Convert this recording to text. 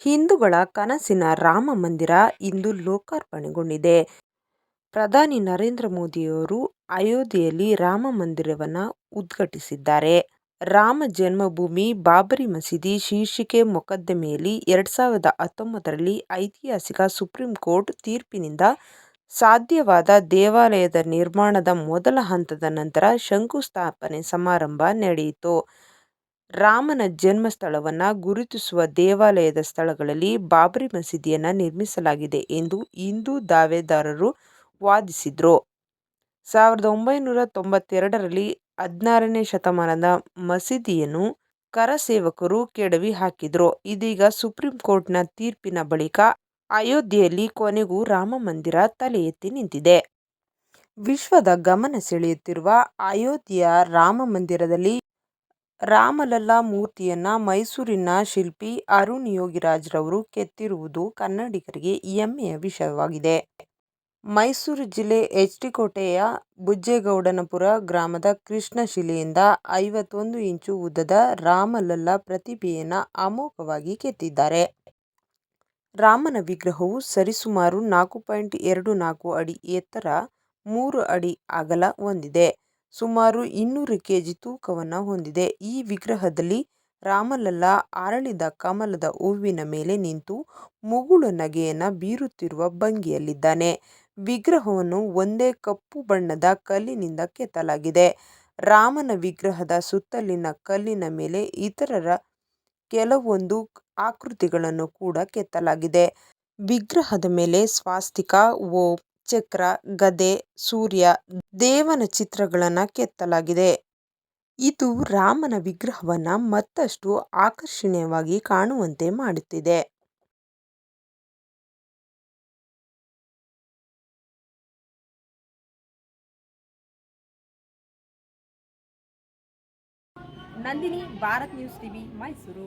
ಹಿಂದೂಗಳ ಕನಸಿನ ರಾಮ ಮಂದಿರ ಇಂದು ಲೋಕಾರ್ಪಣೆಗೊಂಡಿದೆ. ಪ್ರಧಾನಿ ನರೇಂದ್ರ ಮೋದಿಯವರು ಅಯೋಧ್ಯೆಯಲ್ಲಿ ರಾಮ ಮಂದಿರವನ್ನು ಉದ್ಘಾಟಿಸಿದ್ದಾರೆ. ರಾಮ ಜನ್ಮಭೂಮಿ, ಬಾಬರಿ ಮಸೀದಿ, ಶೀರ್ಷಿಕೆ ಮೊಕದ್ದಮೆಯಲ್ಲಿ ಎರಡು ಸಾವಿರದ ಹತ್ತೊಂಬತ್ತರಲ್ಲಿ ಐತಿಹಾಸಿಕ ಸುಪ್ರೀಂ ಕೋರ್ಟ್ ತೀರ್ಪಿನಿಂದ ಸಾಧ್ಯವಾದ ದೇವಾಲಯದ ನಿರ್ಮಾಣದ ಮೊದಲ ಹಂತದ ನಂತರ ಶಂಕುಸ್ಥಾಪನೆ ಸಮಾರಂಭ ನಡೆಯಿತು. ರಾಮನ ಜನ್ಮಸ್ಥಳವನ್ನು ಗುರುತಿಸುವ ದೇವಾಲಯದ ಸ್ಥಳಗಳಲ್ಲಿ ಬಾಬರಿ ಮಸೀದಿಯನ್ನು ನಿರ್ಮಿಸಲಾಗಿದೆ ಎಂದು ಹಿಂದೂ ದಾವೇದಾರರು ವಾದಿಸಿದ್ರು. ಸಾವಿರದ ಒಂಬೈನೂರ ತೊಂಬತ್ತೆರಡರಲ್ಲಿ ಹದಿನಾರನೇ ಶತಮಾನದ ಮಸೀದಿಯನ್ನು ಕರಸೇವಕರು ಕೆಡವಿ ಹಾಕಿದ್ರು. ಇದೀಗ ಸುಪ್ರೀಂ ಕೋರ್ಟ್ನ ತೀರ್ಪಿನ ಬಳಿಕ ಅಯೋಧ್ಯೆಯಲ್ಲಿ ಕೊನೆಗೂ ರಾಮ ಮಂದಿರ ತಲೆ ಎತ್ತಿ ನಿಂತಿದೆ. ವಿಶ್ವದ ಗಮನ ಸೆಳೆಯುತ್ತಿರುವ ಅಯೋಧ್ಯೆಯ ರಾಮ ಮಂದಿರದಲ್ಲಿ ರಾಮಲಲ್ಲಾ ಮೂರ್ತಿಯನ್ನ ಮೈಸೂರಿನ ಶಿಲ್ಪಿ ಅರುಣ್ ಯೋಗಿರಾಜ್ರವರು ಕೆತ್ತಿರುವುದು ಕನ್ನಡಿಗರಿಗೆ ಹೆಮ್ಮೆಯ ವಿಷಯವಾಗಿದೆ. ಮೈಸೂರು ಜಿಲ್ಲೆ ಎಚ್. ಡಿ. ಕೋಟೆಯ ಬುಜ್ಜೇಗೌಡನಪುರ ಗ್ರಾಮದ ಕೃಷ್ಣ ಶಿಲೆಯಿಂದ ಐವತ್ತೊಂದು ಇಂಚು ಉದ್ದದ ರಾಮಲಲ್ಲಾ ಪ್ರತಿಭೆಯನ್ನು ಅಮೋಘವಾಗಿ ಕೆತ್ತಿದ್ದಾರೆ. ರಾಮನ ವಿಗ್ರಹವು ಸರಿಸುಮಾರು ನಾಲ್ಕು ಪಾಯಿಂಟ್ ಎರಡು ನಾಲ್ಕು ಅಡಿ ಎತ್ತರ, ಮೂರು ಅಡಿ ಅಗಲ ಹೊಂದಿದೆ. ಸುಮಾರು ಇನ್ನೂರು ಕೆಜಿ ತೂಕವನ್ನು ಹೊಂದಿದೆ. ಈ ವಿಗ್ರಹದಲ್ಲಿ ರಾಮಲಲ್ಲ ಅರಳಿದ ಕಮಲದ ಹೂವಿನ ಮೇಲೆ ನಿಂತು ಮುಗುಳು ನಗೆಯನ್ನು ಬೀರುತ್ತಿರುವ ಭಂಗಿಯಲ್ಲಿದ್ದಾನೆ. ವಿಗ್ರಹವನ್ನು ಒಂದೇ ಕಪ್ಪು ಬಣ್ಣದ ಕಲ್ಲಿನಿಂದ ಕೆತ್ತಲಾಗಿದೆ. ರಾಮನ ವಿಗ್ರಹದ ಸುತ್ತಲಿನ ಕಲ್ಲಿನ ಮೇಲೆ ಇತರರ ಕೆಲವೊಂದು ಆಕೃತಿಗಳನ್ನು ಕೂಡ ಕೆತ್ತಲಾಗಿದೆ. ವಿಗ್ರಹದ ಮೇಲೆ ಸ್ವಾಸ್ತಿಕ ಓಂ, ಚಕ್ರ, ಗದೆ, ಸೂರ್ಯ, ದೇವನ ಚಿತ್ರಗಳನ್ನು ಕೆತ್ತಲಾಗಿದೆ. ಇದು ರಾಮನ ವಿಗ್ರಹವನ್ನು ಮತ್ತಷ್ಟು ಆಕರ್ಷಣೀಯವಾಗಿ ಕಾಣುವಂತೆ ಮಾಡುತ್ತಿದೆ. Nandini, Bharat news TV, Mysuru